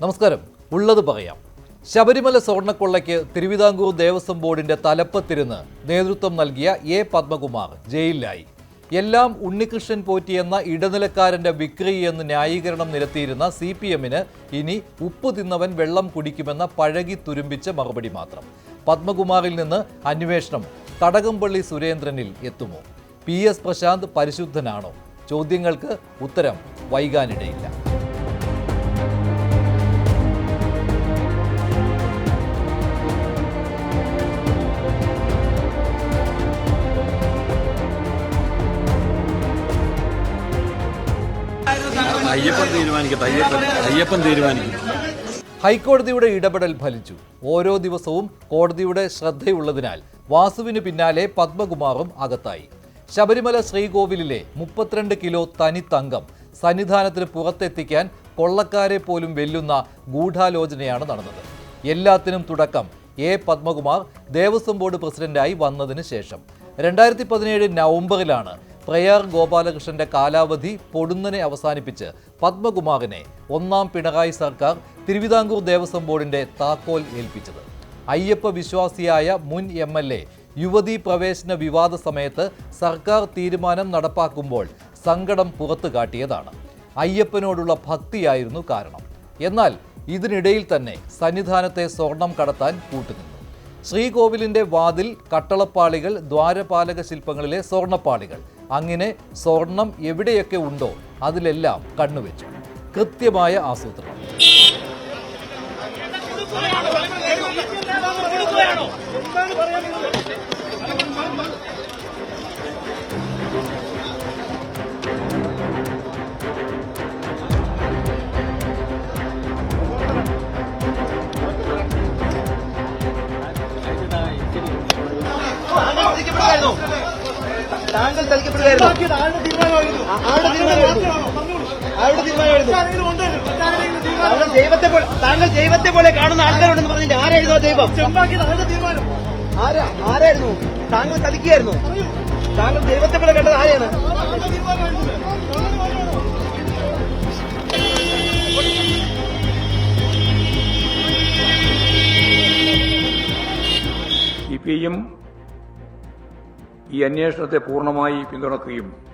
നമസ്കാരം. ഉള്ളത് പറയാം. ശബരിമല സ്വർണക്കൊള്ളയ്ക്ക് തിരുവിതാംകൂർ ദേവസ്വം ബോർഡിന്റെ തലപ്പത്തിരുന്ന് നേതൃത്വം നൽകിയ എ പത്മകുമാർ ജയിലിലായി. എല്ലാം ഉണ്ണികൃഷ്ണൻ പോറ്റിയെന്ന ഇടനിലക്കാരന്റെ വിക്രി എന്ന് ന്യായീകരണം നിരത്തിയിരുന്ന സി പി എമ്മിന് ഇനി ഉപ്പ് തിന്നവൻ വെള്ളം കുടിക്കുമെന്ന പഴകി തുരുമ്പിച്ച മറുപടി മാത്രം. പത്മകുമാറിൽ നിന്ന് അന്വേഷണം തടകംപള്ളി സുരേന്ദ്രനിൽ എത്തുമോ? പി എസ് പ്രശാന്ത് പരിശുദ്ധനാണോ? ചോദ്യങ്ങൾക്ക് ഉത്തരം വൈകാനിടയില്ല. അയ്യപ്പൻ അയ്യപ്പൻ ഹൈക്കോടതിയുടെ ഇടപെടൽ ഫലിച്ചു. ഓരോ ദിവസവും കോടതിയുടെ ശ്രദ്ധയുള്ളതിനാൽ വാസുവിന് പിന്നാലെ പത്മകുമാറും അകത്തായി. ശബരിമല ശ്രീകോവിലിലെ മുപ്പത്തിരണ്ട് കിലോ തനി തങ്കം സന്നിധാനത്തിന് പുറത്തെത്തിക്കാൻ കൊള്ളക്കാരെ പോലും വെല്ലുന്ന ഗൂഢാലോചനയാണ് നടന്നത്. എല്ലാത്തിനും തുടക്കം എ പത്മകുമാർ ദേവസ്വം ബോർഡ് പ്രസിഡന്റായി വന്നതിന് ശേഷം. രണ്ടായിരത്തി പതിനേഴ് നവംബറിലാണ് പ്രയാർ ഗോപാലകൃഷ്ണന്റെ കാലാവധി പൊടുന്നനെ അവസാനിപ്പിച്ച് പത്മകുമാറിനെ ഒന്നാം പിണറായി സർക്കാർ തിരുവിതാംകൂർ ദേവസ്വം ബോർഡിന്റെ താക്കോൽ ഏൽപ്പിച്ചത്. അയ്യപ്പ വിശ്വാസിയായ മുൻ എം എൽ എ യുവതീ പ്രവേശന വിവാദ സമയത്ത് സർക്കാർ തീരുമാനം നടപ്പാക്കുമ്പോൾ സങ്കടം പുറത്തു കാട്ടിയതാണ്. അയ്യപ്പനോടുള്ള ഭക്തിയായിരുന്നു കാരണം. എന്നാൽ ഇതിനിടയിൽ തന്നെ സന്നിധാനത്തെ സ്വർണം കടത്താൻ കൂട്ടുനിന്നു. ശ്രീകോവിലിന്റെ വാതിൽ കട്ടളപ്പാളികൾ ദ്വാരപാലക ശില്പങ്ങളിലെ സ്വർണപ്പാളികൾ അങ്ങനെ സ്വർണം എവിടെയൊക്കെ ഉണ്ടോ അതിലെല്ലാം കണ്ണുവെച്ചു കൃത്യമായ ആസൂത്രണം. താങ്കൾ തളിക്കപ്പെടുകയായിരുന്നു ദൈവത്തെ പോലെ താങ്കൾ ദൈവത്തെ പോലെ കാണുന്ന ആൾക്കാരുണ്ടെന്ന് പറഞ്ഞിട്ട് ആരായിരുന്നു ആ ദൈവം? ആരാ? ആരായിരുന്നു? താങ്കൾ തളിക്കുകയായിരുന്നു താങ്കൾ ദൈവത്തെ പോലെ കണ്ടത് ആരെയാണ് സി പി ഐയും ഈ അന്വേഷണത്തെ പൂർണമായി പിന്തുണക്കുകയും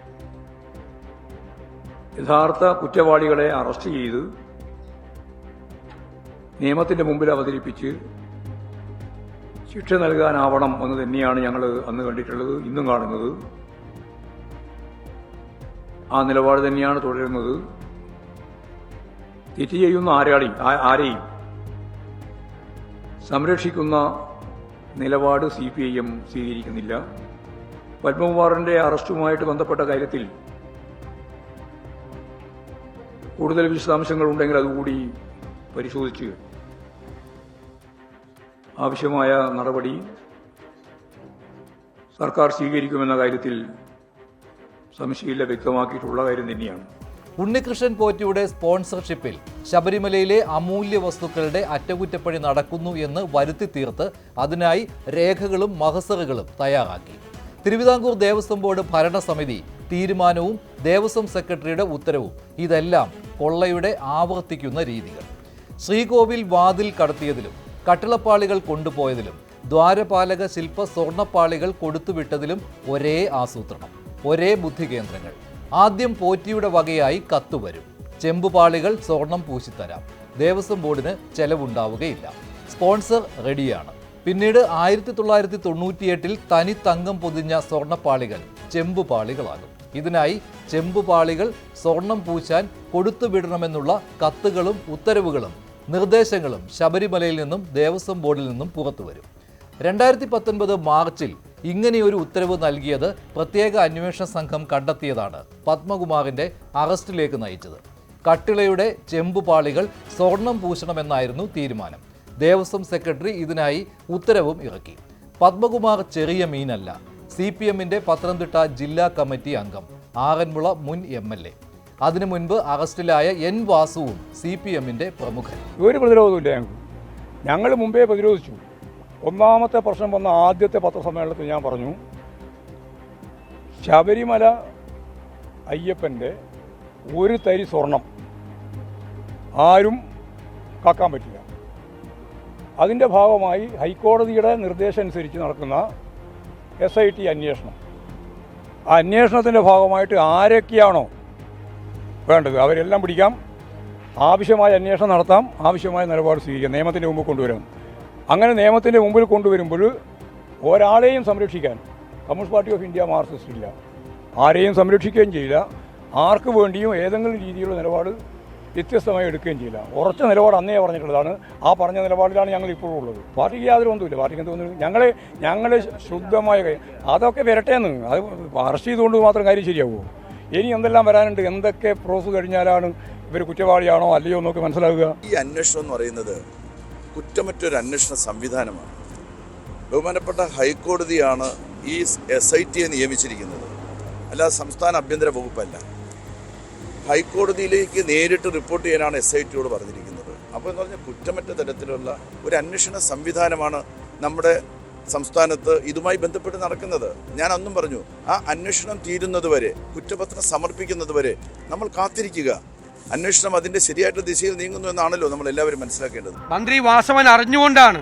യഥാർത്ഥ കുറ്റവാളികളെ അറസ്റ്റ് ചെയ്ത് നിയമത്തിന്റെ മുമ്പിൽ അവതരിപ്പിച്ച് ശിക്ഷ നൽകാനാവണം എന്ന് തന്നെയാണ് ഞങ്ങൾ അന്ന് കണ്ടിട്ടുള്ളത് ഇന്നും കാണുന്നത്. ആ നിലപാട് തന്നെയാണ് തുടരുന്നത്. തെറ്റ് ചെയ്യുന്ന ആരാളി ആ- ആരെയും സംരക്ഷിക്കുന്ന നിലപാട് സി പി ഐ എം സ്വീകരിക്കുന്നില്ല. പത്മകുമാറിന്റെ അറസ്റ്റുമായിട്ട് ബന്ധപ്പെട്ട കാര്യത്തിൽ കൂടുതൽ വിശദാംശങ്ങൾ ഉണ്ടെങ്കിൽ അതുകൂടി പരിശോധിച്ച് ആവശ്യമായ നടപടി സർക്കാർ സ്വീകരിക്കുമെന്ന കാര്യത്തിൽ സംശയമില്ല വ്യക്തമാക്കിയിട്ടുള്ള കാര്യം തന്നെയാണ്. ഉണ്ണികൃഷ്ണൻ പോറ്റിയുടെ സ്പോൺസർഷിപ്പിൽ ശബരിമലയിലെ അമൂല്യ വസ്തുക്കളുടെ അറ്റകുറ്റപ്പണി നടക്കുന്നു എന്ന് വരുത്തി തീർത്ത് അതിനായി രേഖകളും മഹസറുകളും തയ്യാറാക്കി. തിരുവിതാംകൂർ ദേവസ്വം ബോർഡ് ഭരണസമിതി തീരുമാനവും ദേവസ്വം സെക്രട്ടറിയുടെ ഉത്തരവും. ഇതെല്ലാം കൊള്ളയുടെ ആവർത്തിക്കുന്ന രീതികൾ. ശ്രീകോവിൽ വാതിൽ കടത്തിയതിലും കട്ടിളപ്പാളികൾ കൊണ്ടുപോയതിലും ദ്വാരപാലക ശില്പ സ്വർണപ്പാളികൾ കൊടുത്തുവിട്ടതിലും ഒരേ ആസൂത്രണം ഒരേ ബുദ്ധികേന്ദ്രങ്ങൾ ആദ്യം പോറ്റിയുടെ വകയായി കത്തുവരും ചെമ്പുപാളികൾ സ്വർണം പൂശിത്തരാം. ദേവസ്വം ബോർഡിന് ചെലവുണ്ടാവുകയില്ല. സ്പോൺസർ റെഡിയാണ്. പിന്നീട് ആയിരത്തി തൊള്ളായിരത്തി തൊണ്ണൂറ്റിയെട്ടിൽ തനി തങ്കം പൊതിഞ്ഞ സ്വർണപ്പാളികൾ ചെമ്പുപാളികളാകും. ഇതിനായി ചെമ്പുപാളികൾ സ്വർണം പൂശാൻ കൊടുത്തുവിടണമെന്നുള്ള കത്തുകളും ഉത്തരവുകളും നിർദ്ദേശങ്ങളും ശബരിമലയിൽ നിന്നും ദേവസ്വം ബോർഡിൽ നിന്നും പുറത്തുവരും രണ്ടായിരത്തി പത്തൊൻപത് മാർച്ചിൽ ഇങ്ങനെയൊരു ഉത്തരവ് നൽകിയത് പ്രത്യേക അന്വേഷണ സംഘം കണ്ടെത്തിയതാണ് പത്മകുമാറിന്റെ അറസ്റ്റിലേക്ക് നയിച്ചത്. കട്ടിളയുടെ ചെമ്പുപാളികൾ സ്വർണം പൂശണമെന്നായിരുന്നു തീരുമാനം. ദേവസ്വം സെക്രട്ടറി ഇതിനായി ഉത്തരവും ഇറക്കി. പത്മകുമാർ ചെറിയ മീനല്ല. സി പി എമ്മിന്റെ പത്തനംതിട്ട ജില്ലാ കമ്മിറ്റി അംഗം. ആറന്മുള മുൻ എം എൽ എ. അതിനു മുൻപ് അറസ്റ്റിലായ എൻ വാസുവും സി പി എമ്മിന്റെ പ്രമുഖൻ ഒരു പ്രതിരോധമില്ല ഞങ്ങൾക്ക്. ഞങ്ങൾ മുമ്പേ പ്രതിരോധിച്ചു. ഒന്നാമത്തെ പ്രശ്നം വന്ന ആദ്യത്തെ പത്രസമ്മേളനത്തിൽ ഞാൻ പറഞ്ഞു ശബരിമല അയ്യപ്പന്റെ ഒരു തരി സ്വർണം ആരും കാക്കാൻ പറ്റില്ല. അതിന്റെ ഭാഗമായി ഹൈക്കോടതിയുടെ നിർദ്ദേശം അനുസരിച്ച് നടക്കുന്ന എസ് ഐ ടി അന്വേഷണം. ആ അന്വേഷണത്തിന്റെ ഭാഗമായിട്ട് ആരൊക്കെയാണോ വേണ്ടത്? അവരെല്ലാം പിടിക്കാം. ആവശ്യമായ അന്വേഷണം നടത്താം. ആവശ്യമായ നിലപാട് സ്വീകരിക്കാം. നിയമത്തിന്റെ മുമ്പ് കൊണ്ടുവരാം അങ്ങനെ നിയമത്തിന്റെ മുമ്പിൽ കൊണ്ടുവരുമ്പോൾ ഒരാളെയും സംരക്ഷിക്കാൻ Communist Party of India Marxist ഇല്ല ആരെയും സംരക്ഷിക്കുകയും ചെയ്യില്ല. ആർക്ക് വേണ്ടിയും ഏതെങ്കിലും രീതിയിലുള്ള നിലപാട് വ്യത്യസ്തമായി എടുക്കുകയും ചെയ്യില്ല. ഉറച്ച നിലപാട് അന്നേ പറഞ്ഞിട്ടുള്ളതാണ്. ആ പറഞ്ഞ നിലപാടിലാണ് ഞങ്ങൾ ഇപ്പോഴും ഉള്ളത്. പാർട്ടിക്ക് യാതൊരു ഒന്നുമില്ല പാർട്ടിക്ക് തോന്നുന്നു ഞങ്ങളെ ഞങ്ങളെ ശുദ്ധമായ അതൊക്കെ അതൊക്കെ വരട്ടേന്ന്. അത് അറസ്റ്റ് ചെയ്തുകൊണ്ട് മാത്രം കാര്യം ശരിയാവുമോ? ഇനി എന്തെല്ലാം വരാനുണ്ട്? എന്തൊക്കെ പ്രോസസ് കഴിഞ്ഞാലാണ് ഇവർ കുറ്റവാളിയാണോ അല്ലയോ എന്നൊക്കെ മനസ്സിലാവുക. ഈ അന്വേഷണം എന്ന് പറയുന്നത് കുറ്റമറ്റൊരു അന്വേഷണ സംവിധാനമാണ്. ബഹുമാനപ്പെട്ട ഹൈക്കോടതിയാണ് ഈ എസ് ഐ ടിയെ നിയമിച്ചിരിക്കുന്നത്. അല്ലാതെ സംസ്ഥാന ആഭ്യന്തര വകുപ്പല്ല. ഹൈക്കോടതിയിലേക്ക് നേരിട്ട് റിപ്പോർട്ട് ചെയ്യാനാണ് എസ് ഐ ടിയോട് പറഞ്ഞിരിക്കുന്നത്. അപ്പോൾ എന്ന് പറഞ്ഞാൽ കുറ്റമറ്റ തരത്തിലുള്ള ഒരു അന്വേഷണ സംവിധാനമാണ് നമ്മുടെ സംസ്ഥാനത്ത് ഇതുമായി ബന്ധപ്പെട്ട് നടക്കുന്നത്. ഞാൻ അന്നും പറഞ്ഞു ആ അന്വേഷണം തീരുന്നത് വരെ കുറ്റപത്രം സമർപ്പിക്കുന്നത് വരെ നമ്മൾ കാത്തിരിക്കുക. അന്വേഷണം അതിന്റെ ശരിയായിട്ടുള്ള ദിശയിൽ നീങ്ങുന്നു എന്നാണല്ലോ നമ്മൾ എല്ലാവരും മനസ്സിലാക്കേണ്ടത്. മന്ത്രി വാസവൻ അറിഞ്ഞുകൊണ്ടാണ്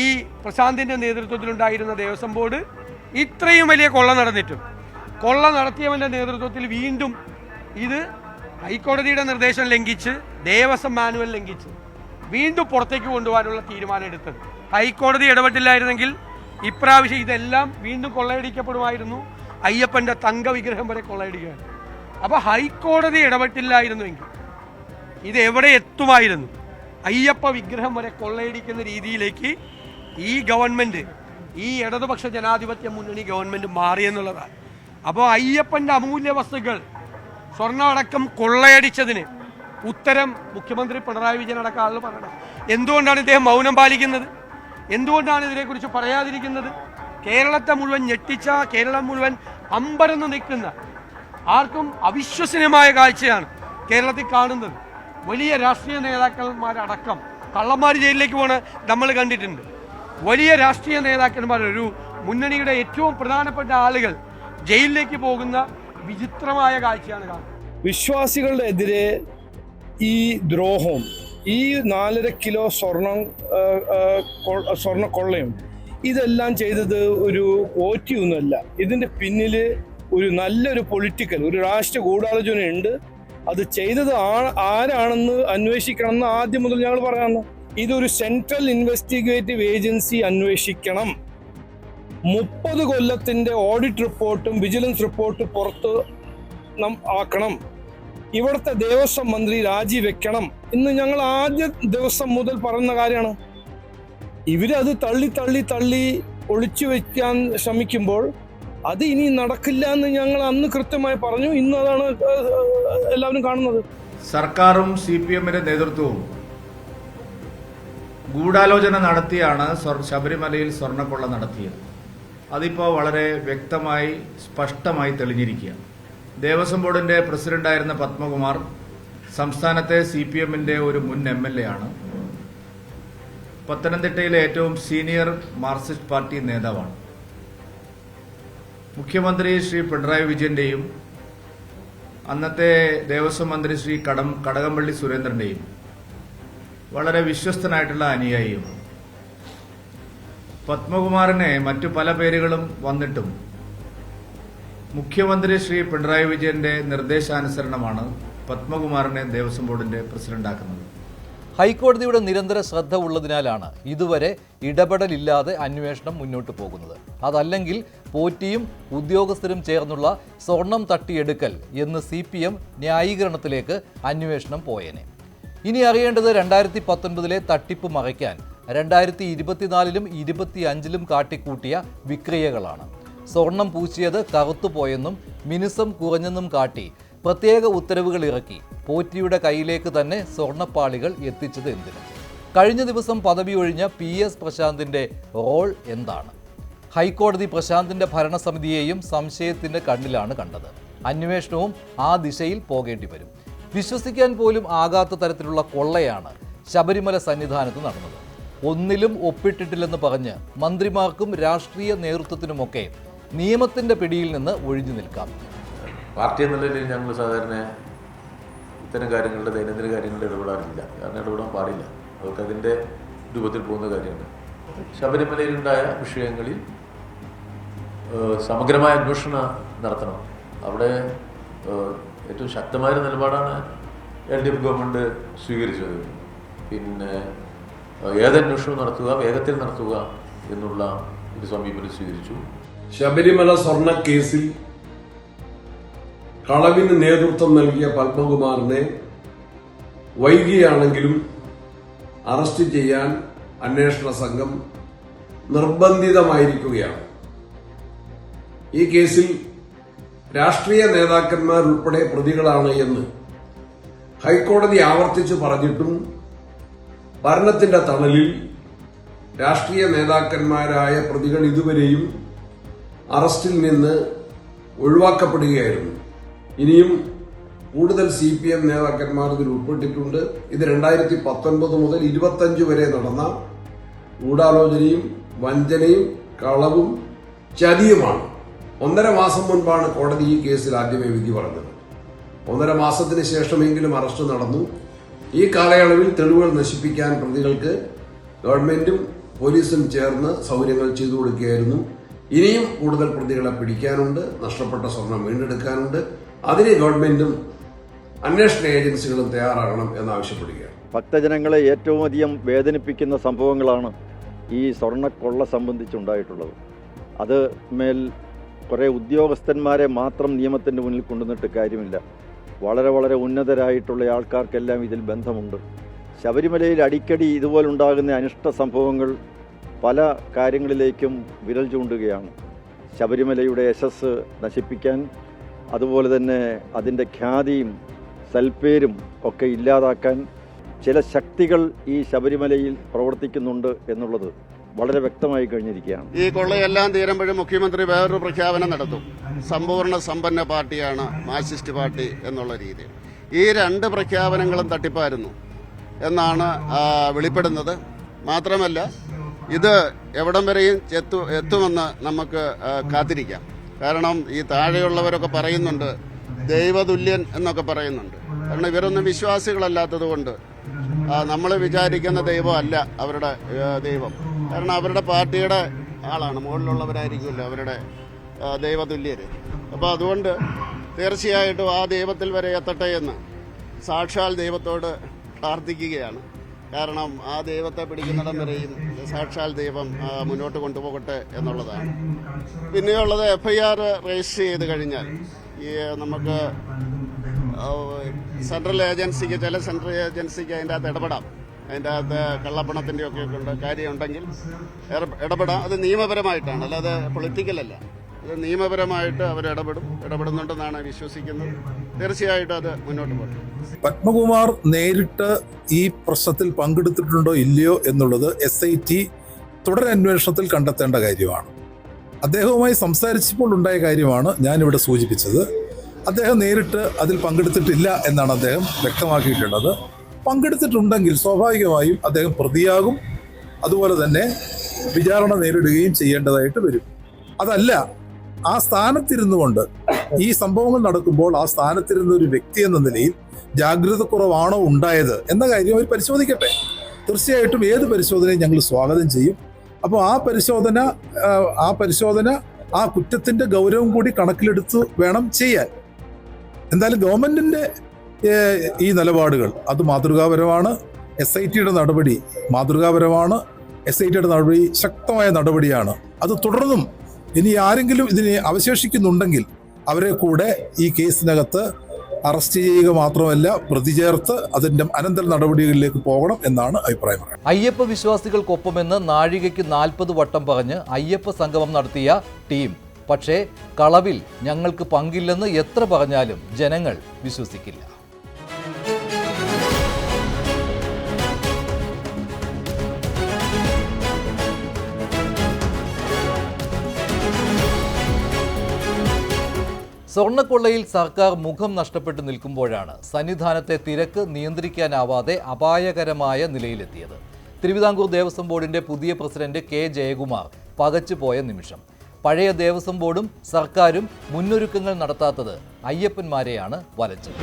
ഈ പ്രശാന്തിന്റെ നേതൃത്വത്തിലുണ്ടായിരുന്ന ദേവസ്വം ബോർഡ് ഇത്രയും വലിയ കൊള്ള നടന്നിട്ടും. കൊള്ള നടത്തിയവന്റെ നേതൃത്വത്തിൽ വീണ്ടും ഇത് ഹൈക്കോടതിയുടെ നിർദ്ദേശം ലംഘിച്ച് ദേവസ്വം മാനുവൽ ലംഘിച്ച് വീണ്ടും പുറത്തേക്ക് കൊണ്ടുപോകാനുള്ള തീരുമാനം എടുത്തത്. ഹൈക്കോടതി ഇടപെട്ടില്ലായിരുന്നെങ്കിൽ ഇപ്രാവശ്യം ഇതെല്ലാം വീണ്ടും കൊള്ളയടിക്കപ്പെടുമായിരുന്നു. അയ്യപ്പന്റെ തങ്ക വിഗ്രഹം വരെ കൊള്ളയടിക്കുകയാണ്. അപ്പോൾ ഹൈക്കോടതി ഇടപെട്ടില്ലായിരുന്നുവെങ്കിൽ ഇത് എവിടെ എത്തുമായിരുന്നു? അയ്യപ്പ വിഗ്രഹം വരെ കൊള്ളയടിക്കുന്ന രീതിയിലേക്ക് ഈ ഗവൺമെന്റ് ഈ ഇടതുപക്ഷ ജനാധിപത്യ മുന്നണി ഗവൺമെന്റ് മാറിയെന്നുള്ളതാണ്. അപ്പോൾ അയ്യപ്പന്റെ അമൂല്യ വസ്തുക്കൾ സ്വർണമടക്കം കൊള്ളയടിച്ചതിന് ഉത്തരം മുഖ്യമന്ത്രി പിണറായി വിജയൻ അടക്കം ആളുകൾ പറയണം. എന്തുകൊണ്ടാണ് ഇദ്ദേഹം മൗനം പാലിക്കുന്നത്? എന്തുകൊണ്ടാണ് ഇതിനെക്കുറിച്ച് പറയാതിരിക്കുന്നത്? കേരളത്തെ മുഴുവൻ ഞെട്ടിച്ച കേരളം മുഴുവൻ അമ്പരന്ന് നിൽക്കുന്ന ആർക്കും അവിശ്വസനീയമായ കാഴ്ചയാണ് കേരളത്തിൽ കാണുന്നത്. വലിയ രാഷ്ട്രീയ നേതാക്കന്മാരടക്കം കള്ളന്മാർ ജയിലിലേക്ക് പോണ നമ്മൾ കണ്ടിട്ടുണ്ട്. വലിയ രാഷ്ട്രീയ നേതാക്കന്മാർ ഒരു മുന്നണിയുടെ ഏറ്റവും പ്രധാനപ്പെട്ട ആളുകൾ ജയിലിലേക്ക് പോകുന്ന വിചിത്രമായ കാഴ്ചയാണ് വിശ്വാസികളുടെ എതിരെ ഈ ദ്രോഹവും ഈ നാലര കിലോ സ്വർണം സ്വർണ കൊള്ളയും ഇതെല്ലാം ചെയ്തത് ഒരു ഓറ്റിയൊന്നുമല്ല ഇതിന്റെ പിന്നിൽ ഒരു നല്ലൊരു പൊളിറ്റിക്കൽ ഒരു രാഷ്ട്രീയ ഗൂഢാലോചന ഉണ്ട് അത് ചെയ്തത് ആ- ആരാണെന്ന് അന്വേഷിക്കണം എന്ന് ആദ്യം മുതൽ ഞങ്ങൾ പറയാമെന്ന് ഇതൊരു സെൻട്രൽ ഇൻവെസ്റ്റിഗേറ്റീവ് ഏജൻസി അന്വേഷിക്കണം. മുപ്പത് കൊല്ലത്തിന്റെ ഓഡിറ്റ് റിപ്പോർട്ടും വിജിലൻസ് റിപ്പോർട്ട് പുറത്ത് ആക്കണം. ഇവിടുത്തെ ദേവസ്വം മന്ത്രി രാജിവെക്കണം. ഇന്ന് ഞങ്ങൾ ആദ്യ ദിവസം മുതൽ പറയുന്ന കാര്യമാണ്. ഇവരത് തള്ളി തള്ളി തള്ളി ഒളിച്ചു വെക്കാൻ ശ്രമിക്കുമ്പോൾ അത് ഇനി നടക്കില്ല എന്ന് ഞങ്ങൾ അന്ന് കൃത്യമായി പറഞ്ഞു. ഇന്ന് അതാണ് എല്ലാവരും കാണുന്നത്. സർക്കാരും സി പി എമ്മിന്റെ നേതൃത്വവും ഗൂഢാലോചന നടത്തിയാണ് ശബരിമലയിൽ സ്വർണക്കൊള്ള നടത്തിയത്. അതിപ്പോൾ വളരെ വ്യക്തമായി സ്പഷ്ടമായി തെളിഞ്ഞിരിക്കുകയാണ്. ദേവസ്വം ബോർഡിന്റെ പ്രസിഡന്റായിരുന്ന പത്മകുമാർ സംസ്ഥാനത്തെ സി പി എമ്മിന്റെ ഒരു മുൻ എം എൽ എ ആണ് പത്തനംതിട്ടയിലെ ഏറ്റവും സീനിയർ മാർക്സിസ്റ്റ് പാർട്ടി നേതാവാണ്. മുഖ്യമന്ത്രി ശ്രീ പിണറായി വിജയന്റെയും അന്നത്തെ ദേവസ്വം മന്ത്രി ശ്രീ കടം കടകംപള്ളി സുരേന്ദ്രന്റെയും വളരെ വിശ്വസ്തനായിട്ടുള്ള അനുയായിയും പത്മകുമാറിനെ മറ്റു പല പേരുകളും വന്നിട്ടും. മുഖ്യമന്ത്രി ശ്രീ പിണറായി വിജയന്റെ നിർദ്ദേശാനുസരണമാണ് പത്മകുമാറിനെ ദേവസ്വം ബോർഡിന്റെ പ്രസിഡന്റാക്കുന്നത്. ഹൈക്കോടതിയുടെ നിരന്തര ശ്രദ്ധ ഉള്ളതിനാലാണ് ഇതുവരെ ഇടപെടലില്ലാതെ അന്വേഷണം മുന്നോട്ട് പോകുന്നത്. അതല്ലെങ്കിൽ പോറ്റിയും ഉദ്യോഗസ്ഥരും ചേർന്നുള്ള സ്വർണം തട്ടിയെടുക്കൽ എന്ന് സി പി എം ന്യായീകരണത്തിലേക്ക് അന്വേഷണം പോയേനെ. ഇനി അറിയേണ്ടത് രണ്ടായിരത്തി പത്തൊൻപതിലെ തട്ടിപ്പ് മറയ്ക്കാൻ രണ്ടായിരത്തി ഇരുപത്തിനാലിലും ഇരുപത്തിയഞ്ചിലും കാട്ടിക്കൂട്ടിയ വിക്രിയകളാണ്. സ്വർണം പൂശിയത് കറുത്തുപോയെന്നും മിനുസം കുറഞ്ഞെന്നും കാട്ടി പ്രത്യേക ഉത്തരവുകൾ ഇറക്കി. പോറ്റിയുടെ കയ്യിലേക്ക് തന്നെ സ്വർണപ്പാളികൾ എത്തിച്ചത് എന്തിന്? കഴിഞ്ഞ ദിവസം പദവി ഒഴിഞ്ഞ പി എസ് പ്രശാന്തിന്റെ റോൾ എന്താണ്? ഹൈക്കോടതി പ്രശാന്തിന്റെ ഭരണസമിതിയെയും സംശയത്തിന്റെ കണ്ണിലാണ് കണ്ടത്. അന്വേഷണവും ആ ദിശയിൽ പോകേണ്ടി വരും. വിശ്വസിക്കാൻ പോലും ആകാത്ത തരത്തിലുള്ള കൊള്ളയാണ് ശബരിമല സന്നിധാനത്ത് നടന്നത്. ഒന്നിലും ഒപ്പിട്ടിട്ടില്ലെന്ന് പറഞ്ഞ് മന്ത്രിമാർക്കും രാഷ്ട്രീയ നേതൃത്വത്തിനുമൊക്കെ നിയമത്തിന്റെ പിടിയിൽ നിന്ന് ഒഴിഞ്ഞു നിൽക്കാം. പാർട്ടി എന്ന നിലയിൽ ഞങ്ങൾ സാധാരണ ഇത്തരം കാര്യങ്ങളുടെ ദൈനംദിന കാര്യങ്ങളിൽ ഇടപെടാറില്ല. കാരണം ഇടപെടാൻ പാടില്ല. അവർക്ക് അതിന്റെ രൂപത്തിൽ പോകുന്ന കാര്യമാണ്. ശബരിമലയിലുണ്ടായ വിഷയങ്ങളിൽ സമഗ്രമായ അന്വേഷണം നടത്തണം. അവിടെ ഏറ്റവും ശക്തമായ നിലപാടാണ് എൽ ഡി എഫ് ഗവൺമെന്റ് സ്വീകരിച്ചത്. പിന്നെ ഏതന്വേഷണവും നടത്തുക വേഗത്തിൽ നടത്തുക എന്നുള്ള ഒരു സമീപനം സ്വീകരിച്ചു. ശബരിമല സ്വർണ കേസിൽ കളവിന് നേതൃത്വം നൽകിയ പത്മകുമാറിനെ വൈകിയാണെങ്കിലും അറസ്റ്റ് ചെയ്യാൻ അന്വേഷണ സംഘം നിർബന്ധിതമായിരിക്കുകയാണ്. ഈ കേസിൽ രാഷ്ട്രീയ നേതാക്കന്മാർ ഉൾപ്പെടെ പ്രതികളാണ് എന്ന് ഹൈക്കോടതി ആവർത്തിച്ചു പറഞ്ഞിട്ടും ഭരണത്തിന്റെ തണലിൽ രാഷ്ട്രീയ നേതാക്കന്മാരായ പ്രതികൾ ഇതുവരെയും അറസ്റ്റിൽ നിന്ന് ഒഴിവാക്കപ്പെടുകയായിരുന്നു. ഇനിയും കൂടുതൽ സി പി എം നേതാക്കന്മാർ ഇതിൽ ഉൾപ്പെട്ടിട്ടുണ്ട്. ഇത് രണ്ടായിരത്തി പത്തൊൻപത് മുതൽ ഇരുപത്തഞ്ച് വരെ നടന്ന ഗൂഢാലോചനയും വഞ്ചനയും കളവും ചതിയുമാണ്. ഒന്നര മാസം മുൻപാണ് കോടതി ഈ കേസിൽ ആദ്യമേ വിധി പറഞ്ഞത്. ഒന്നര മാസത്തിന് ശേഷമെങ്കിലും അറസ്റ്റ് നടന്നു. ഈ കാലയളവിൽ തെളിവുകൾ നശിപ്പിക്കാൻ പ്രതികൾക്ക് ഗവൺമെന്റും പോലീസും ചേർന്ന് സൗകര്യങ്ങൾ ചെയ്തു കൊടുക്കുകയായിരുന്നു. ഇനിയും കൂടുതൽ പ്രതികളെ പിടിക്കാനുണ്ട് നഷ്ടപ്പെട്ട സ്വർണം വീണ്ടെടുക്കാനുണ്ട്. അതിന് ഗവൺമെന്റും അന്വേഷണ ഏജൻസികളും തയ്യാറാകണം എന്നാവശ്യപ്പെടുകയാണ്. ഭക്തജനങ്ങളെ ഏറ്റവും അധികം വേദനിപ്പിക്കുന്ന സംഭവങ്ങളാണ് ഈ സ്വർണക്കൊള്ള സംബന്ധിച്ചുണ്ടായിട്ടുള്ളത്. അത് മേൽ കുറേ ഉദ്യോഗസ്ഥന്മാരെ മാത്രം നിയമത്തിന്റെ മുന്നിൽ കൊണ്ടുവന്നിട്ട് കാര്യമില്ല. വളരെ വളരെ ഉന്നതരായിട്ടുള്ള ആൾക്കാർക്കെല്ലാം ഇതിൽ ബന്ധമുണ്ട്. ശബരിമലയിൽ അടിക്കടി ഇതുപോലുണ്ടാകുന്ന അനിഷ്ട സംഭവങ്ങൾ പല കാര്യങ്ങളിലേക്കും വിരൽ ചൂണ്ടുകയാണ്. ശബരിമലയുടെ യശസ് നശിപ്പിക്കാൻ അതുപോലെ തന്നെ അതിന്റെ ഖ്യാതിയും സൽപ്പേരും ഒക്കെ ഇല്ലാതാക്കാൻ ചില ശക്തികൾ ഈ ശബരിമലയിൽ പ്രവർത്തിക്കുന്നുണ്ട് എന്നുള്ളത് വളരെ വ്യക്തമായി കഴിഞ്ഞിരിക്കുകയാണ്. ഈ കൊള്ളയെല്ലാം തീരുമ്പോഴും മുഖ്യമന്ത്രി വേറൊരു പ്രഖ്യാപനം നടത്തും. സമ്പൂർണ സമ്പന്ന പാർട്ടിയാണ് മാർക്സിസ്റ്റ് പാർട്ടി എന്നുള്ള രീതി ഈ രണ്ട് പ്രഖ്യാപനങ്ങളും തട്ടിപ്പായിരുന്നു എന്നാണ് വെളിപ്പെടുന്നത്. മാത്രമല്ല ഇത് എവിടം വരെയും എത്തു എത്തുമെന്ന് നമുക്ക് കാത്തിരിക്കാം. കാരണം ഈ താഴെയുള്ളവരൊക്കെ പറയുന്നുണ്ട് ദൈവതുല്യൻ എന്നൊക്കെ പറയുന്നുണ്ട്. കാരണം ഇവരൊന്നും വിശ്വാസികളല്ലാത്തത് കൊണ്ട് നമ്മൾ വിചാരിക്കുന്ന ദൈവമല്ല അവരുടെ ദൈവം. കാരണം അവരുടെ പാർട്ടിയുടെ ആളാണ്. മുകളിലുള്ളവരായിരിക്കുമല്ലോ അവരുടെ ദൈവതുല്യർ അപ്പോൾ അതുകൊണ്ട് തീർച്ചയായിട്ടും ആ ദൈവത്തിൽ വരെ എത്തട്ടെ എന്ന് സാക്ഷാൽ ദൈവത്തോട് പ്രാർത്ഥിക്കുകയാണ്. കാരണം ആ ദൈവത്തെ പിടിക്കുന്നിടം വരെയും സാക്ഷാൽ ദൈവം മുന്നോട്ട് കൊണ്ടുപോകട്ടെ എന്നുള്ളതാണ്. പിന്നെയുള്ളത് എഫ് ഐ ആർ രജിസ്റ്റർ ചെയ്ത് കഴിഞ്ഞാൽ ഈ നമുക്ക് സെൻട്രൽ ഏജൻസിക്ക് ചില സെൻട്രൽ ഏജൻസിക്ക് അതിന്റെ അകത്ത് ഇടപെടാം. അതിന്റെ അകത്ത് കള്ളപ്പണത്തിന്റെ ഒക്കെ ഉണ്ട് കാര്യമുണ്ടെങ്കിൽ ഇടപെടാം. അത് നിയമപരമായിട്ടാണ്. അല്ലാതെ പൊളിറ്റിക്കലല്ല അത് നിയമപരമായിട്ട് അവർ ഇടപെടും. ഇടപെടുന്നുണ്ടെന്നാണ് വിശ്വസിക്കുന്നത്. തീർച്ചയായിട്ടും അത് മുന്നോട്ട് പോകും പത്മകുമാർ നേരിട്ട് ഈ പ്രശ്നത്തിൽ പങ്കെടുത്തിട്ടുണ്ടോ ഇല്ലയോ എന്നുള്ളത് എസ് ഐ ടി തുടരന്വേഷണത്തിൽ കണ്ടെത്തേണ്ട കാര്യമാണ്. അദ്ദേഹവുമായി സംസാരിച്ചപ്പോൾ ഉണ്ടായ കാര്യമാണ് ഞാനിവിടെ സൂചിപ്പിച്ചത്. അദ്ദേഹം നേരിട്ട് അതിൽ പങ്കെടുത്തിട്ടില്ല എന്നാണ് അദ്ദേഹം വ്യക്തമാക്കിയിട്ടുള്ളത്. പങ്കെടുത്തിട്ടുണ്ടെങ്കിൽ സ്വാഭാവികമായും അദ്ദേഹം പ്രതിയാകും. അതുപോലെ തന്നെ വിചാരണ നേരിടുകയും ചെയ്യേണ്ടതായിട്ട് വരും. അതല്ല ആ സ്ഥാനത്തിരുന്നു കൊണ്ട് ഈ സംഭവങ്ങൾ നടക്കുമ്പോൾ ആ സ്ഥാനത്തിരുന്ന ഒരു വ്യക്തി എന്ന നിലയിൽ ജാഗ്രത കുറവാണോ ഉണ്ടായത് എന്ന കാര്യം അവർ പരിശോധിക്കട്ടെ. തീർച്ചയായിട്ടും ഏത് പരിശോധനയും ഞങ്ങൾ സ്വാഗതം ചെയ്യും. അപ്പോൾ ആ പരിശോധന ആ, പരിശോധന ആ കുറ്റത്തിന്റെ ഗൗരവം കൂടി കണക്കിലെടുത്ത് വേണം ചെയ്യാൻ. എന്തായാലും ഗവൺമെന്റിന്റെ ഈ നിലപാടുകൾ. അത് മാതൃകാപരമാണ്. എസ് ഐ ടിയുടെ നടപടി മാതൃകാപരമാണ്. എസ് ഐ ടിയുടെ നടപടി ശക്തമായ നടപടിയാണ്. അത് തുടർന്നും ഇനി ആരെങ്കിലും ഇതിനെ അവശേഷിക്കുന്നുണ്ടെങ്കിൽ അവരെ കൂടെ ഈ കേസിനകത്ത് അറസ്റ്റ് ചെയ്യുക മാത്രമല്ല പ്രതി ചേർത്ത് അതിന്റെ അനന്തര നടപടികളിലേക്ക് പോകണം എന്നാണ് അഭിപ്രായം അയ്യപ്പ വിശ്വാസികൾക്കൊപ്പമെന്ന് നാഴികയ്ക്ക് നാൽപ്പത് വട്ടം പറഞ്ഞ് അയ്യപ്പ സംഗമം നടത്തിയ ടീം. പക്ഷേ കളവിൽ ഞങ്ങൾക്ക് പങ്കില്ലെന്ന് എത്ര പറഞ്ഞാലും ജനങ്ങൾ വിശ്വസിക്കില്ല. സ്വർണക്കൊള്ളയിൽ സർക്കാർ മുഖം നഷ്ടപ്പെട്ടു നിൽക്കുമ്പോഴാണ് സന്നിധാനത്തെ തിരക്ക് നിയന്ത്രിക്കാനാവാതെ അപായകരമായ നിലയിലെത്തിയത്. തിരുവിതാംകൂർ ദേവസ്വം ബോർഡിന്റെ പുതിയ പ്രസിഡന്റ് കെ ജയകുമാർ പകച്ചുപോയ നിമിഷം. പഴയ ദേവസ്വം ബോർഡും സർക്കാരും മുന്നൊരുക്കങ്ങൾ നടത്താത്തത് അയ്യപ്പന്മാരെയാണ് വലച്ചത്.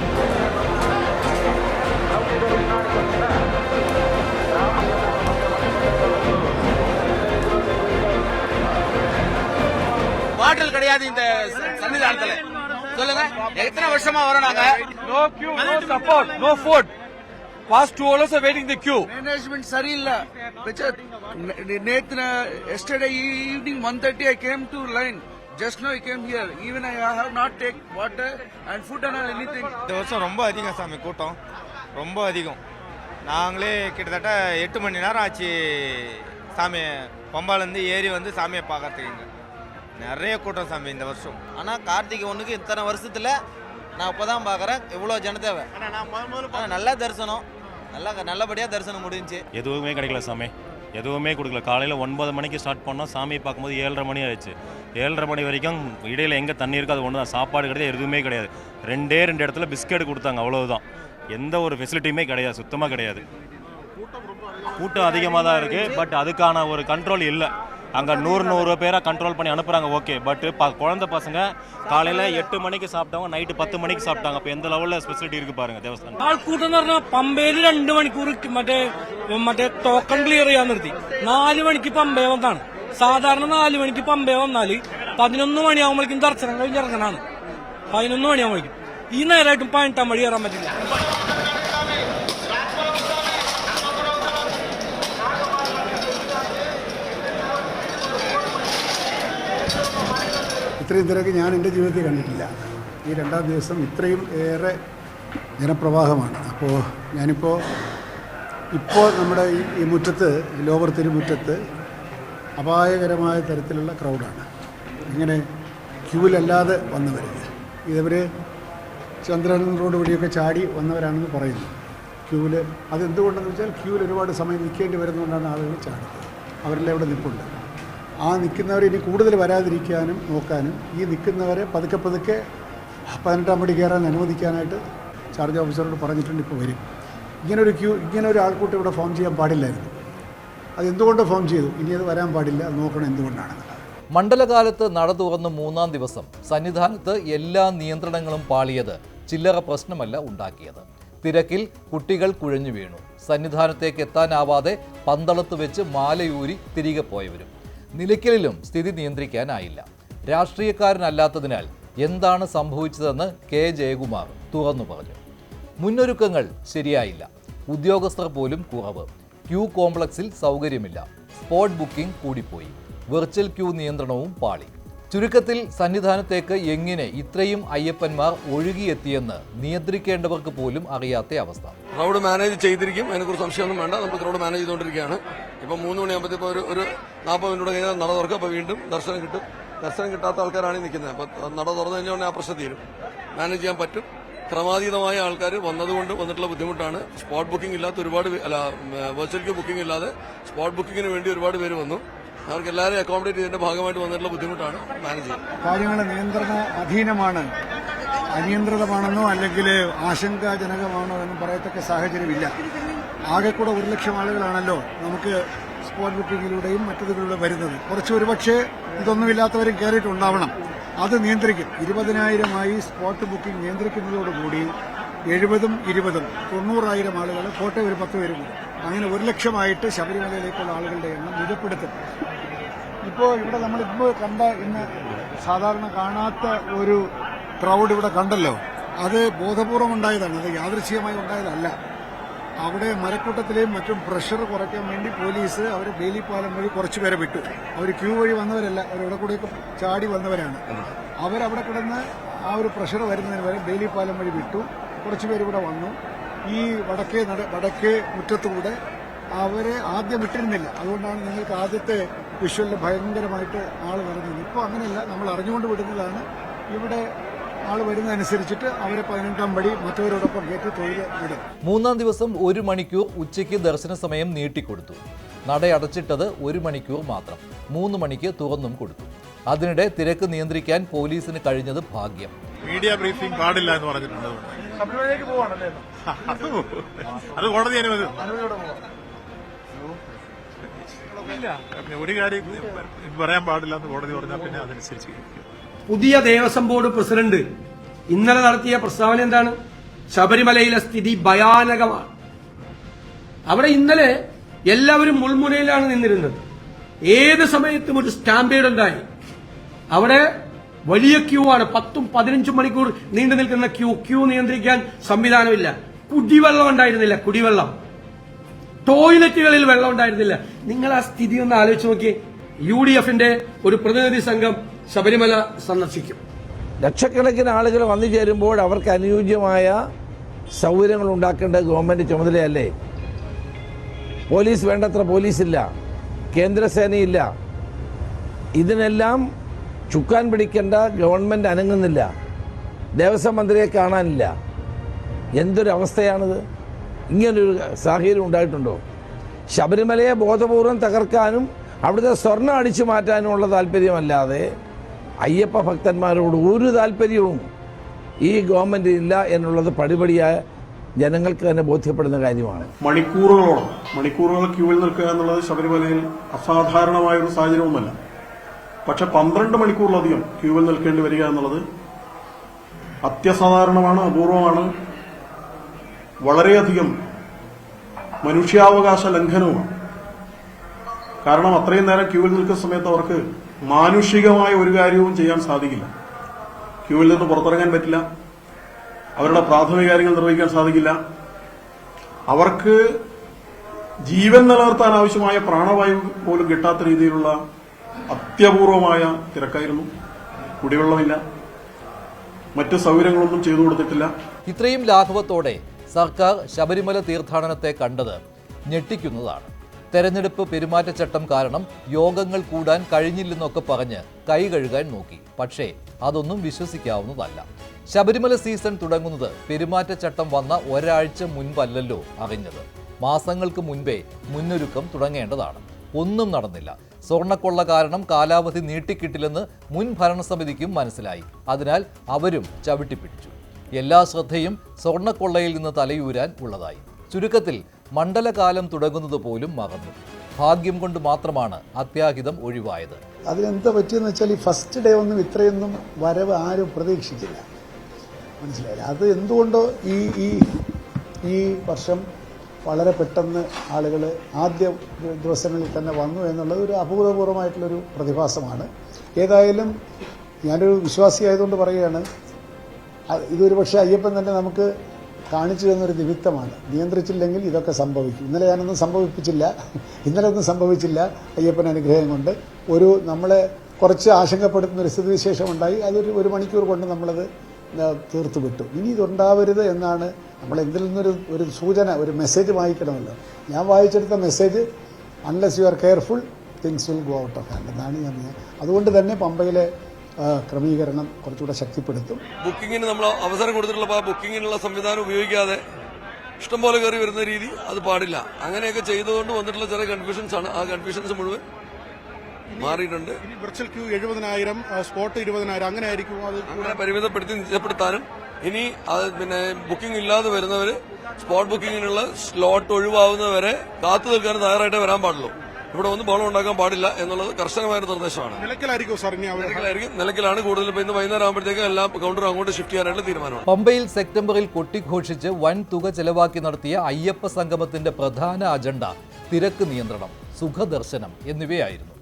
பாட்டில் கிடையாது இந்த சன்னிதானத்தில் சொல்லுங்க. எத்தனை வருஷமா வரோம் நாங்க? No queue no support no food past two hours waiting the queue management சரியில்லை. நேத்து yesterday evening one thirty I came to line just no I came here even I have not take water and food and anything இந்த வருஷம் ரொம்ப அதிகம் சாமி கூட்டம். ரொம்ப அதிகம். நாங்களே கிட்டத்தட்ட எட்டு மணி நேரம் ஆச்சு சாமி பம்பாலேருந்து ஏறி வந்து சாமியை பார்க்கறதுக்கு இங்க. நிறைய கூட்டம் சாமி இந்த வருஷம். ஆனால் கார்த்திகை ஒன்றுக்கு இத்தனை வருஷத்துல நான் இப்போதான் பார்க்குறேன் இவ்வளோ ஜனத்தேவை ஆனா, நல்ல தரிசனம். நல்லா நல்லபடியாக தரிசனம் முடிஞ்சுச்சு எதுவுமே கிடைக்கல சாமி. எதுவுமே கொடுக்கல. காலையில் ஒன்பது மணிக்கு ஸ்டார்ட் பண்ணோம். சாமியை பார்க்கும்போது ஏழரை மணி ஆயிடுச்சு. ஏழரை மணி வரைக்கும் இடையில எங்கே தண்ணி இருக்கோ அது ஒன்று தான் சாப்பாடு கிடையாது எதுவுமே கிடையாது. ரெண்டே ரெண்டு இடத்துல பிஸ்கெட் கொடுத்தாங்க அவ்வளவுதான். எந்த ஒரு ஃபெசிலிட்டியுமே கிடையாது. சுத்தமாக கிடையாது. கூட்டம் அதிகமாக தான் இருக்குது பட் அதுக்கான ஒரு கண்ட்ரோல் இல்லை. அங்கே நூறு நூறு பேரை கண்ட்ரோல் பண்ணி அனுப்புகிறாங்க ஓகே பட் ப குழந்தை பசங்க காலையில் எட்டு மணிக்கு சாப்பிட்டவங்க நைட்டு பத்து மணிக்கு சாப்பிட்டாங்க அப்போ எந்த லெவலில் ஸ்பெசிலிட்டி இருக்குது பாருங்கள் தேவஸ்தானம் ആൾക്കൂട്ടം എന്ന് പറഞ്ഞാൽ പമ്പയിൽ രണ്ട് മണിക്കൂർ മറ്റേ മറ്റേ ടോക്കൺ ക്ലിയർ ചെയ്യാൻ നിർത്തി നാല് മണിക്ക് പമ്പയെ വന്നാണ് സാധാരണ നാല് മണിക്ക് പമ്പയെ വന്നാല് പതിനൊന്ന് മണിയാകുമ്പോഴേക്കും ദർശനം കഴിഞ്ഞ് ഇറങ്ങാനാണ് പതിനൊന്ന് മണിയാകുമ്പോഴേക്കും ഈ നേരമായിട്ടും പതിനെട്ടാം വഴി കയറാൻ പറ്റില്ല ഇത്രയും തിരക്ക് ഞാൻ എന്റെ ജീവിതത്തിൽ കണ്ടിട്ടില്ല. ഈ രണ്ടാം ദിവസം ഇത്രയും ഏറെ ജനപ്രവാഹമാണ്. അപ്പോൾ ഞാനിപ്പോൾ ഇപ്പോൾ നമ്മുടെ ഈ മുറ്റത്ത് ലോവർ തിരുമുറ്റത്ത് അപായകരമായ തരത്തിലുള്ള ക്രൗഡാണ് ഇങ്ങനെ ക്യൂവിലല്ലാതെ വന്നവർ ഇതവർ ചന്ദ്രൻ റോഡ് വഴിയൊക്കെ ചാടി വന്നവരാണെന്ന് പറയുന്നു. ക്യൂവിൽ അതെന്തുകൊണ്ടെന്ന് വെച്ചാൽ ക്യൂവിൽ ഒരുപാട് സമയം നിൽക്കേണ്ടി വരുന്നതുകൊണ്ടാണ് ആളുകൾ ചാടുന്നത്. അവരെല്ലാം ഇവിടെ നിൽപ്പുണ്ട്. ആ നിൽക്കുന്നവരെ ഇനി കൂടുതൽ വരാതിരിക്കാനും നോക്കാനും ഈ നിൽക്കുന്നവരെ പതുക്കെ പതുക്കെ പതിനെട്ടാം പടി കയറാൻ അനുവദിക്കാനായിട്ട് ചാർജ് ഓഫീസറോട് പറഞ്ഞിട്ടുണ്ട് ഇപ്പോൾ വരും. ഇങ്ങനൊരു ക്യൂ ഇങ്ങനെ ഒരു ആൾക്കൂട്ടം ഇവിടെ ഫോം ചെയ്യാൻ പാടില്ലായിരുന്നു. അത് എന്തുകൊണ്ട് ഫോം ചെയ്തു? ഇനി അത് വരാൻ പാടില്ല നോക്കണം എന്തുകൊണ്ടാണ്. മണ്ഡലകാലത്ത് നട തുറന്ന് മൂന്നാം ദിവസം സന്നിധാനത്ത് എല്ലാ നിയന്ത്രണങ്ങളും പാളിയത് ചില്ലറ പ്രശ്നമല്ല ഉണ്ടാക്കിയത്. തിരക്കിൽ കുട്ടികൾ കുഴഞ്ഞു വീണു. സന്നിധാനത്തേക്ക് എത്താനാവാതെ പന്തളത്ത് വെച്ച് മാലയൂരി തിരികെ പോയവരും. നിലയ്ക്കലിലും സ്ഥിതി നിയന്ത്രിക്കാനായില്ല. രാഷ്ട്രീയക്കാരനല്ലാത്തതിനാൽ എന്താണ് സംഭവിച്ചതെന്ന് കെ. ജയകുമാർ തുറന്നു പറഞ്ഞു. മുന്നൊരുക്കങ്ങൾ ശരിയായില്ല. ഉദ്യോഗസ്ഥർ പോലും കുറവ്. ക്യൂ കോംപ്ലക്സിൽ സൗകര്യമില്ല. സ്പോട്ട് ബുക്കിംഗ് കൂടിപ്പോയി. വെർച്വൽ ക്യൂ നിയന്ത്രണവും പാളി. ചുരുക്കത്തിൽ സന്നിധാനത്തേക്ക് എങ്ങനെ ഇത്രയും അയ്യപ്പന്മാർ ഒഴുകിയെത്തിയെന്ന് നിയന്ത്രിക്കേണ്ടവർക്ക് പോലും അറിയാത്ത അവസ്ഥ. ക്രൗഡ് മാനേജ് ചെയ്തിരിക്കും. അതിനെക്കുറിച്ച് സംശയമൊന്നും വേണ്ട. നമ്മൾ ക്രൗഡ് മാനേജ് ചെയ്തുകൊണ്ടിരിക്കുകയാണ്. ഇപ്പം മൂന്ന് മണിയാകുമ്പോഴത്തേക്ക് ഒരു ഒരു നാൽപ്പത് മിനിറ്റ് കഴിഞ്ഞാൽ നട തുറക്കും അപ്പോൾ വീണ്ടും ദർശനം കിട്ടും. ദർശനം കിട്ടാത്ത ആൾക്കാരാണ് നിൽക്കുന്നത്. അപ്പോൾ നട തുറന്നു കഴിഞ്ഞാൽ ആ പ്രശ്നം തീരും. മാനേജ് ചെയ്യാൻ പറ്റും. ക്രമാതീതമായ ആൾക്കാർ വന്നതുകൊണ്ട് വന്നിട്ടുള്ള ബുദ്ധിമുട്ടാണ്. സ്പോട്ട് ബുക്കിംഗ് ഇല്ലാത്ത ഒരുപാട് അല്ല വെർച്വൽ ക്യൂ ബുക്കിംഗ് ഇല്ലാതെ സ്പോട്ട് ബുക്കിങ്ങിന് വേണ്ടി ഒരുപാട് പേര് വന്നു. അവർക്ക് എല്ലാവരെയും അക്കോമഡേറ്റ് ചെയ്തതിന്റെ ഭാഗമായിട്ട് വന്നിട്ടുള്ള ബുദ്ധിമുട്ടാണ് മാനേജ് ചെയ്യുന്നത് കാര്യങ്ങൾ നിയന്ത്രണ അധീനമാണ് അനിയന്ത്രിതമാണെന്നോ അല്ലെങ്കിൽ ആശങ്കാജനകമാണോ എന്നും പറയത്തക്ക സാഹചര്യമില്ല. ആകെക്കൂടെ കൂടെ ഒരു ലക്ഷം ആളുകളാണല്ലോ നമുക്ക് സ്പോട്ട് ബുക്കിങ്ങിലൂടെയും മറ്റതുകളിലൂടെ വരുന്നത്. കുറച്ച് ഒരുപക്ഷെ ഇതൊന്നുമില്ലാത്തവരും കയറിയിട്ടുണ്ടാവണം. അത് നിയന്ത്രിക്കും. ഇരുപതിനായിരമായി സ്പോട്ട് ബുക്കിംഗ് നിയന്ത്രിക്കുന്നതോടുകൂടി എഴുപതും ഇരുപതും തൊണ്ണൂറായിരം ആളുകൾ കോട്ടയം ഒരു പത്ത് പേരും അങ്ങനെ ഒരു ലക്ഷമായിട്ട് ശബരിമലയിലേക്കുള്ള ആളുകളുടെ എണ്ണം നിജപ്പെടുത്തും ഇപ്പോൾ ഇവിടെ നമ്മൾ ഇന്ന് കണ്ട ഇന്ന് സാധാരണ കാണാത്ത ഒരു ക്രൗഡ് ഇവിടെ കണ്ടല്ലോ. അത് ബോധപൂർവം ഉണ്ടായതാണ് അത് യാദൃശ്യമായി ഉണ്ടായതല്ല. അവിടെ മരക്കൂട്ടത്തിലെയും മറ്റും പ്രഷർ കുറയ്ക്കാൻ വേണ്ടി പോലീസ് അവർ ബേലിപ്പാലം വഴി കുറച്ചു പേരെ വിട്ടു. അവർ ക്യൂ വഴി വന്നവരല്ല. അവരവിടെ കൂടെയൊക്കെ ചാടി വന്നവരാണ്. അവരവിടെ കിടന്ന് ആ ഒരു പ്രഷർ വരുന്നതിന് വരെ ബേലിപ്പാലം വഴി വിട്ടു. കുറച്ചുപേർ പേര് ഇവിടെ വന്നു. ഈ വടക്കേ നട വടക്കേ മുറ്റത്തുകൂടെ അവരെ ആദ്യം വിട്ടിരുന്നില്ല. അതുകൊണ്ടാണ് നിങ്ങൾക്ക് ആദ്യത്തെ വിഷ്വലിൽ ഭയങ്കരമായിട്ട് ആൾ നിറഞ്ഞത് ഇപ്പോൾ അങ്ങനെയല്ല. നമ്മൾ അറിഞ്ഞുകൊണ്ട് വിടുന്നതാണ്. ഇവിടെ ആൾ വരുന്നതനുസരിച്ചിട്ട് അവരെ പതിനെട്ടാം പടി മറ്റവരോടൊപ്പം കയറ്റി തൊഴിൽ വിടും. മൂന്നാം ദിവസം ഒരു മണിക്കൂർ ഉച്ചയ്ക്ക് ദർശന സമയം നീട്ടിക്കൊടുത്തു. നടയടച്ചിട്ടത് ഒരു മണിക്കൂർ മാത്രം. മൂന്ന് മണിക്ക് തുറന്നും കൊടുത്തു. അതിനിടെ തിരക്ക് നിയന്ത്രിക്കാൻ പോലീസിന് കഴിഞ്ഞത് ഭാഗ്യം. മീഡിയ ബ്രീഫിംഗ് പാടില്ല എന്ന് പറഞ്ഞിട്ടുണ്ട്. അത് കോടതി ഒരു കാര്യം പറയാൻ പാടില്ല എന്ന് കോടതി പറഞ്ഞാൽ പിന്നെ അതനുസരിച്ച് പുതിയ ദേവസ്വം ബോർഡ് പ്രസിഡന്റ്. ഇന്നലെ നടത്തിയ പ്രസ്താവന എന്താണ്? ശബരിമലയിലെ സ്ഥിതി ഭയാനകമാണ്. അവിടെ ഇന്നലെ എല്ലാവരും മുൾമുനയിലാണ് നിന്നിരുന്നത്. ഏത് സമയത്തും ഒരു സ്റ്റാമ്പേഡ് ഉണ്ടായി. അവിടെ വലിയ ക്യൂ ആണ്. പത്തും പതിനഞ്ചും മണിക്കൂർ നീണ്ടു നിൽക്കുന്ന ക്യൂ. ക്യൂ നിയന്ത്രിക്കാൻ സംവിധാനമില്ല. കുടിവെള്ളം ഉണ്ടായിരുന്നില്ല. കുടിവെള്ളം. ടോയ്ലറ്റുകളിൽ വെള്ളം ഉണ്ടായിരുന്നില്ല. നിങ്ങൾ ആ സ്ഥിതി ഒന്ന് ആലോചിച്ച് നോക്കിയേ. യു ഡി എഫിന്റെ ഒരു പ്രതിനിധി സംഘം ശബരിമല സന്ദർശിക്കും. ലക്ഷക്കണക്കിന് ആളുകൾ വന്നു ചേരുമ്പോൾ അവർക്ക് അനുയോജ്യമായ സൗകര്യങ്ങൾ ഉണ്ടാക്കേണ്ട ഗവൺമെന്റ് ചുമതലയല്ലേ? പോലീസ് വേണ്ടത്ര പോലീസില്ല കേന്ദ്രസേനയില്ല. ഇതിനെല്ലാം ചുക്കാൻ പിടിക്കേണ്ട ഗവൺമെന്റ് അനങ്ങുന്നില്ല ദേവസ്വം മന്ത്രിയെ കാണാനില്ല. എന്തൊരവസ്ഥയാണിത്? ഇങ്ങനൊരു സാഹചര്യം ഉണ്ടായിട്ടുണ്ടോ? ശബരിമലയെ ബോധപൂർവം തകർക്കാനും അവിടുത്തെ സ്വർണം അടിച്ചു മാറ്റാനുമുള്ള താല്പര്യമല്ലാതെ അയ്യപ്പ ഭക്തന്മാരോട് ഒരു താല്പര്യവും ഈ ഗവൺമെന്റ് ഇല്ല എന്നുള്ളത് പടിപടിയായ ജനങ്ങൾക്ക് തന്നെ ബോധ്യപ്പെടുന്ന കാര്യമാണ്. മണിക്കൂറുകളോളം മണിക്കൂറുകൾ ക്യൂവിൽ നിൽക്കുക എന്നുള്ളത് ശബരിമലയിൽ അസാധാരണമായ ഒരു സാഹചര്യവുമല്ല. പക്ഷെ പന്ത്രണ്ട് മണിക്കൂറിലധികം ക്യൂവിൽ നിൽക്കേണ്ടി വരിക എന്നുള്ളത് അത്യസാധാരണമാണ് അപൂർവമാണ്. വളരെയധികം മനുഷ്യാവകാശ ലംഘനവുമാണ്. കാരണം അത്രയും നേരം ക്യൂവിൽ നിൽക്കുന്ന സമയത്ത് അവർക്ക് മാനുഷികമായ ഒരു കാര്യവും ചെയ്യാൻ സാധിക്കില്ല. ക്യൂവിൽ നിന്ന് പുറത്തിറങ്ങാൻ പറ്റില്ല. അവരുടെ പ്രാഥമിക കാര്യങ്ങൾ നിർവഹിക്കാൻ സാധിക്കില്ല. അവർക്ക് ജീവൻ നിലനിർത്താൻ ആവശ്യമായ പ്രാണവായു പോലും കിട്ടാത്ത രീതിയിലുള്ള അത്യപൂർവമായ തിരക്കായിരുന്നു. കുടിവെള്ളമില്ല. മറ്റ് സൗകര്യങ്ങളൊന്നും ചെയ്തു കൊടുത്തിട്ടില്ല. ഇത്രയും ലാഘവത്തോടെ സർക്കാർ ശബരിമല തീർത്ഥാടനത്തെ കണ്ടത് ഞെട്ടിക്കുന്നതാണ്. തെരഞ്ഞെടുപ്പ് പെരുമാറ്റച്ചട്ടം കാരണം യോഗങ്ങൾ കൂടാൻ കഴിഞ്ഞില്ലെന്നൊക്കെ പറഞ്ഞ് കൈ കഴുകാൻ നോക്കി. പക്ഷേ അതൊന്നും വിശ്വസിക്കാവുന്നതല്ല. ശബരിമല സീസൺ തുടങ്ങുന്നത് പെരുമാറ്റച്ചട്ടം വന്ന ഒരാഴ്ച മുൻപല്ലല്ലോ അറിഞ്ഞത്. മാസങ്ങൾക്ക് മുൻപേ മുന്നൊരുക്കം തുടങ്ങേണ്ടതാണ്. ഒന്നും നടന്നില്ല. സ്വർണക്കൊള്ള കാരണം കാലാവധി നീട്ടിക്കിട്ടില്ലെന്ന് മുൻ ഭരണസമിതിക്കും മനസ്സിലായി. അതിനാൽ അവരും ചവിട്ടിപ്പിടിച്ചു. എല്ലാ ശ്രദ്ധയും സ്വർണക്കൊള്ളയിൽ നിന്ന് തലയൂരാൻ ഉള്ളതായി. ചുരുക്കത്തിൽ മണ്ഡലകാലം തുടങ്ങുന്നത് പോലും മറന്നു. ഭാഗ്യം കൊണ്ട് മാത്രമാണ് അത്യാഹിതം ഒഴിവായത്. അതിനെന്താ പറ്റിയെന്ന് വെച്ചാൽ ഈ ഫസ്റ്റ് ഡേ ഒന്നും ഇത്രയൊന്നും വരവ് ആരും പ്രതീക്ഷിച്ചില്ല. മനസ്സിലായില്ല? അത് എന്തുകൊണ്ടോ ഈ ഈ ഈ വർഷം വളരെ പെട്ടെന്ന് ആളുകൾ ആദ്യ ദിവസങ്ങളിൽ തന്നെ വന്നു എന്നുള്ളത് ഒരു അഭൂതപൂർവമായിട്ടുള്ളൊരു പ്രതിഭാസമാണ്. ഏതായാലും ഞാനൊരു വിശ്വാസിയായതുകൊണ്ട് പറയുകയാണ് ഇതൊരു പക്ഷേ അയ്യപ്പൻ തന്നെ നമുക്ക് കാണിച്ചു തന്നൊരു നിമിത്തമാണ്. നിയന്ത്രിച്ചില്ലെങ്കിൽ ഇതൊക്കെ സംഭവിക്കും. ഇന്നലെ ഞാനൊന്നും സംഭവിപ്പിച്ചില്ല. ഇന്നലെ ഒന്നും സംഭവിച്ചില്ല. അയ്യപ്പൻ അനുഗ്രഹം കൊണ്ട് ഒരു നമ്മളെ കുറച്ച് ആശങ്കപ്പെടുത്തുന്ന ഒരു സ്ഥിതിവിശേഷം ഉണ്ടായി അതൊരു ഒരു മണിക്കൂർ കൊണ്ട് നമ്മളത് തീർത്തു വിട്ടു ഇനി ഇതുണ്ടാവരുത് എന്നാണ് നമ്മൾ എന്തിൽ നിന്നൊരു ഒരു സൂചന ഒരു മെസ്സേജ് വായിക്കണമല്ലോ. ഞാൻ വായിച്ചെടുത്ത message unless you are careful things will go out of hand എന്നാണ് ഞാൻ അതുകൊണ്ട് തന്നെ പമ്പയിലെ ക്രമീകരണം കുറച്ചുകൂടെ ശക്തിപ്പെടുത്തും. ബുക്കിങ്ങിന് നമ്മൾ അവസരം കൊടുത്തിട്ടുള്ള ആ ബുക്കിങ്ങിനുള്ള സംവിധാനം ഉപയോഗിക്കാതെ ഇഷ്ടംപോലെ കയറി വരുന്ന രീതി അത് പാടില്ല. അങ്ങനെയൊക്കെ ചെയ്തുകൊണ്ട് വന്നിട്ടുള്ള ചില കൺഫ്യൂഷൻസ് ആണ്. ആ കൺഫ്യൂഷൻസ് മുഴുവൻ മാറിയിട്ടുണ്ട്. വെർച്വൽ വിർച്വൽ ക്യൂ എഴുപതിനായിരം സ്പോട്ട് ഇരുപതിനായിരം അങ്ങനെ ആയിരിക്കും അത് അങ്ങനെ പരിമിതപ്പെടുത്തി നിജപ്പെടുത്താനും ഇനി അത് പിന്നെ ബുക്കിംഗ് ഇല്ലാതെ വരുന്നവർ സ്പോട്ട് ബുക്കിങ്ങിനുള്ള സ്ലോട്ട് ഒഴിവാകുന്നവരെ കാത്തു നിൽക്കാൻ തയ്യാറായിട്ടേ വരാൻ പാടുള്ളൂ. ഇവിടെ ഒന്നും ബഹളം ഉണ്ടാക്കാൻ പാടില്ല എന്നുള്ളത് കർശനമായ നിർദ്ദേശമാണ്. നിലയ്ക്കലായിരിക്കും സാർ ഇനി അവർ നിലയ്ക്കലായിരിക്കും. നിലയ്ക്കലാണ് കൂടുതൽ ഇപ്പൊ ഇന്ന് വൈകുന്നേരം ആകുമ്പോഴത്തേക്കും എല്ലാം കൗണ്ടർ അങ്ങോട്ട് ഷിഫ്റ്റ് ചെയ്യാനായിട്ട് തീരുമാനമാണ്. പമ്പയിൽ സെപ്റ്റംബറിൽ കൊട്ടിഘോഷിച്ച് വൻ തുക ചെലവാക്കി നടത്തിയ അയ്യപ്പ സംഗമത്തിന്റെ പ്രധാന അജണ്ട തിരക്ക് നിയന്ത്രണം സുഖദർശനം എന്നിവയായിരുന്നു.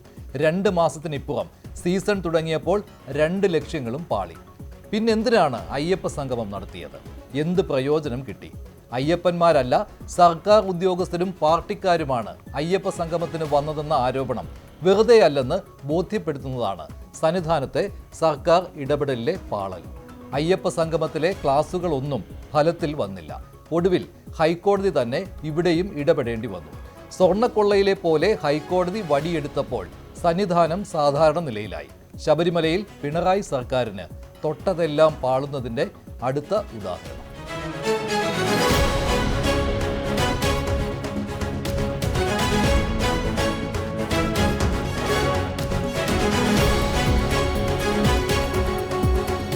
രണ്ട് മാസത്തിനിപ്പുറം സീസൺ തുടങ്ങിയപ്പോൾ രണ്ട് ലക്ഷ്യങ്ങളും പാളി. പിന്നെന്തിനാണ് അയ്യപ്പ സംഗമം നടത്തിയത്? എന്ത് പ്രയോജനം കിട്ടി? അയ്യപ്പന്മാരല്ല സർക്കാർ ഉദ്യോഗസ്ഥരും പാർട്ടിക്കാരുമാണ് അയ്യപ്പ സംഗമത്തിന് വന്നതെന്ന ആരോപണം വെറുതെയല്ലെന്ന് ബോധ്യപ്പെടുത്തുന്നതാണ്. സന്നിധാനത്തെ സർക്കാർ ഇടപെടലിലെ പാളൽ. അയ്യപ്പ സംഗമത്തിലെ ക്ലാസുകളൊന്നും ഫലത്തിൽ വന്നില്ല. ഒടുവിൽ ഹൈക്കോടതി തന്നെ ഇവിടെയും ഇടപെടേണ്ടി വന്നു. സ്വർണക്കൊള്ളയിലെ പോലെ ഹൈക്കോടതി വടിയെടുത്തപ്പോൾ സന്നിധാനം സാധാരണ നിലയിലായി. ശബരിമലയിൽ പിണറായി സർക്കാരിന് തൊട്ടതെല്ലാം പാളുന്നതിന്റെ അടുത്ത ഉദാഹരണം.